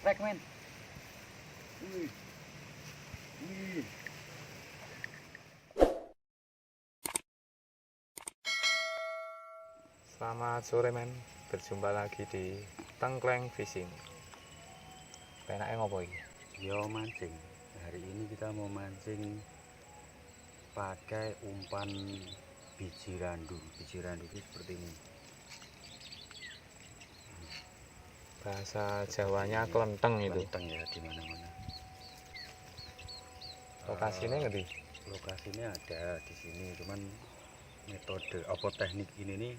Trek men. Wih. Wih. Selamat sore men, berjumpa lagi di Tengkleng Fishing. Penaknya ngopo iki? Yo mancing. Hari ini kita mau mancing pakai umpan biji randu. Biji randu itu seperti ini. Bahasa Jawanya kelenteng itu. Banteng ya di mana-mana. Lokasinya Eh, ngerti? lokasinya ada di sini, cuman metode apa teknik ini nih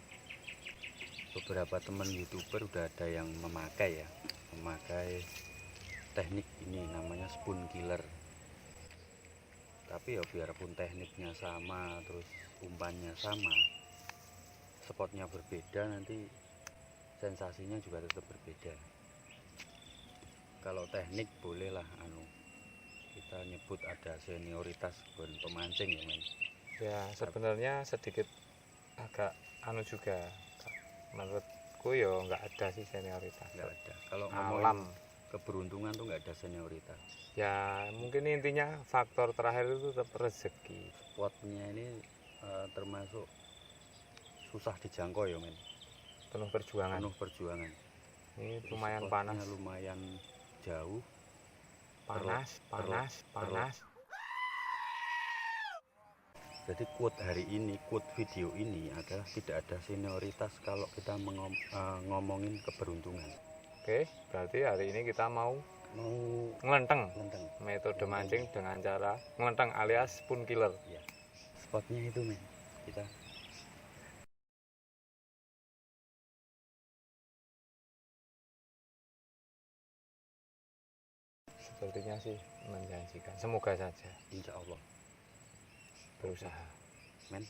beberapa teman youtuber udah ada yang memakai ya memakai teknik ini namanya spoon killer tapi ya biarpun tekniknya sama terus umpannya sama spotnya berbeda nanti sensasinya juga tetap berbeda kalau teknik bolehlah anu kita nyebut ada senioritas buat pemancing ya men Ya sebenarnya sedikit agak anu juga. Menurutku yo nggak ada sih senioritas. nggak ada kalau Alam. keberuntungan tuh nggak ada senioritas Ya mungkin intinya faktor terakhir itu tetap rezeki. spotnya ini eh, termasuk susah dijangkau ya men Penuh perjuangan. penuh perjuangan Ini Terus lumayan panas. lumayan jauh Panas, panas, panas. jadi quote hari ini quote video ini adalah tidak ada senioritas kalau kita mengom- eh, ngomongin keberuntungan Oke, berarti hari ini kita mau mau ngelenteng. lenteng Metode mancing dengan cara ngelenteng alias spoon killer. ya spotnya itu men kita Sepertinya sih menjanjikan. Semoga saja insya Allah berusaha. men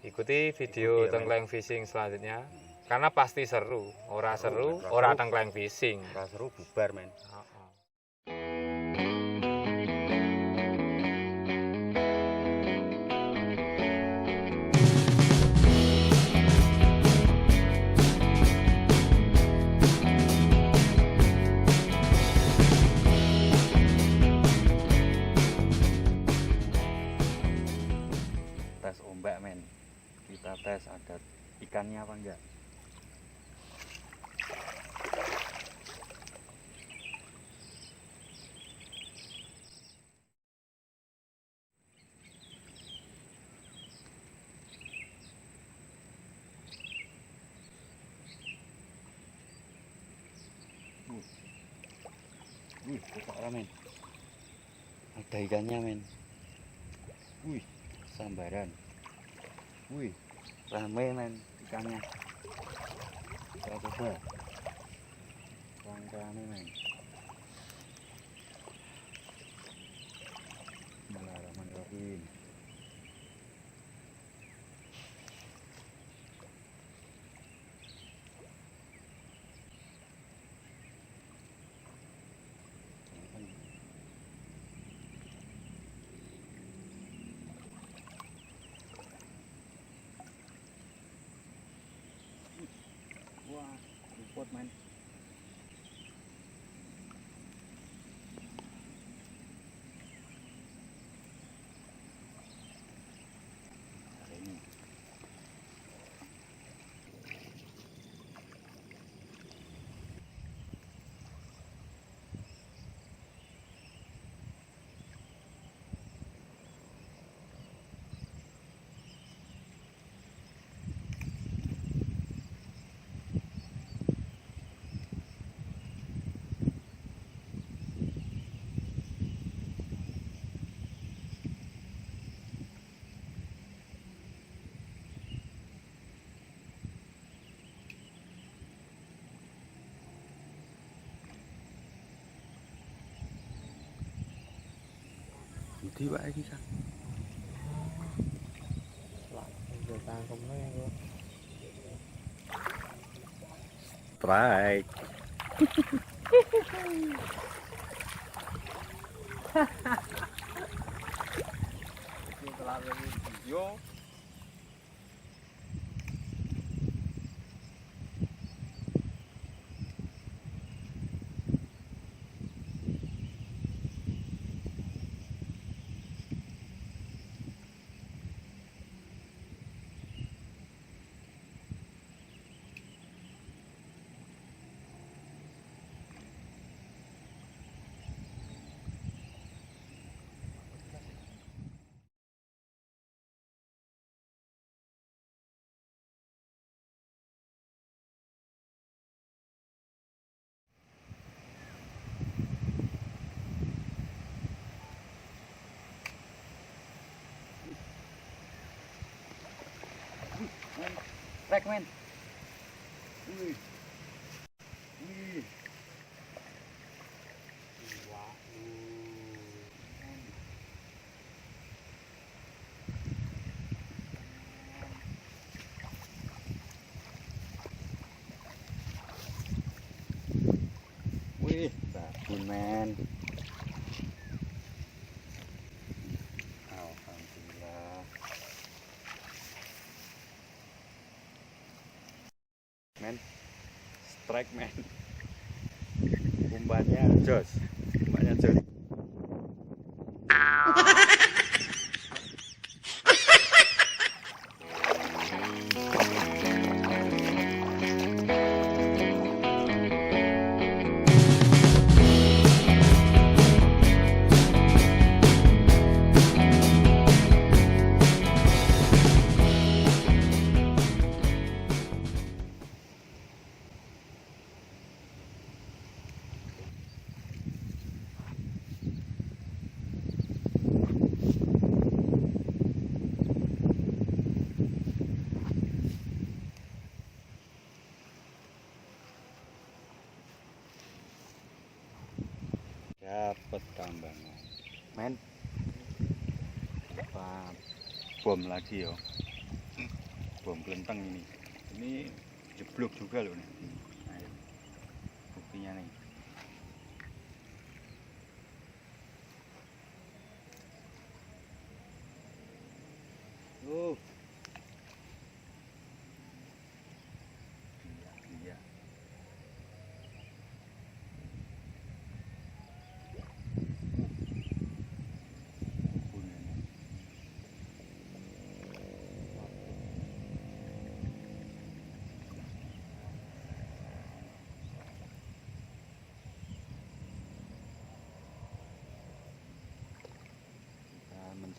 Ikuti video Ikuti ya, tengkleng fishing selanjutnya. Hmm. Karena pasti seru. Ora Seru, ora tengkleng fishing. Ora seru bubar men Heeh. tes ombak men kita tes ada ikannya apa enggak Wih, besar men. Ada ikannya men. Wih, sambaran. Wih, rame men ikannya. Kita coba. Rangkanya men. Bookman. Budi Pak iki. Strike. Yo, strike men wih wih Wih, babon men. Alhamdulillah. Men, men. Umpannya jos, umpannya jos. Bom lagi yo. Bom kelenteng ini. Ini jeblok juga loh nih. Ayo. Buktinya nih.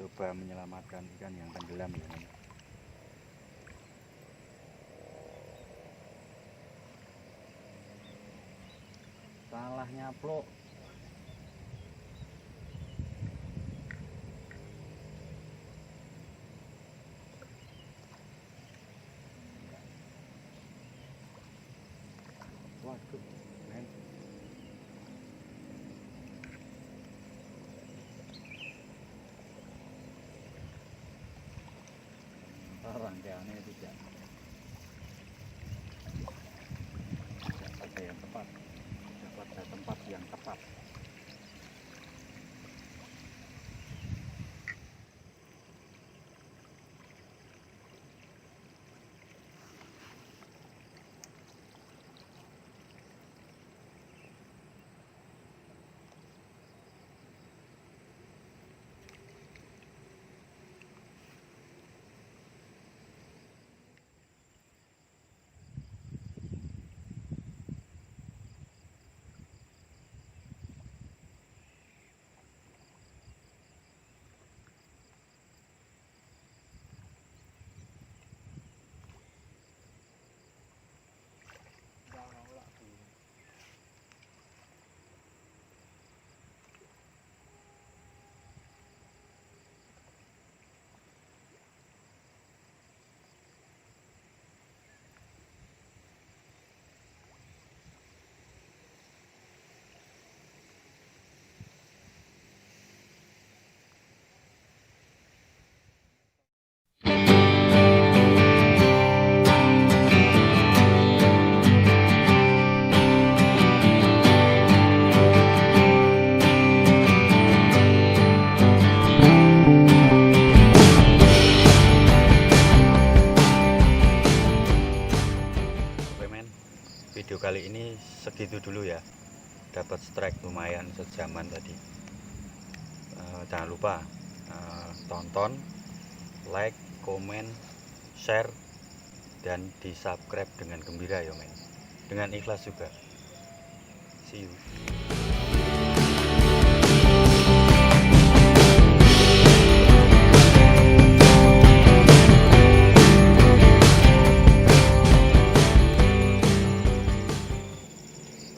Mencoba menyelamatkan ikan yang tenggelam ya. Salah nyaplok. Waduh, men. Rangkaiannya tidak tidak pada yang tepat, kali ini segitu dulu ya. Dapat strike lumayan sejaman tadi. Eh, jangan lupa eh, tonton, like, komen, share, dan di subscribe dengan gembira ya men. Dengan ikhlas juga. See you.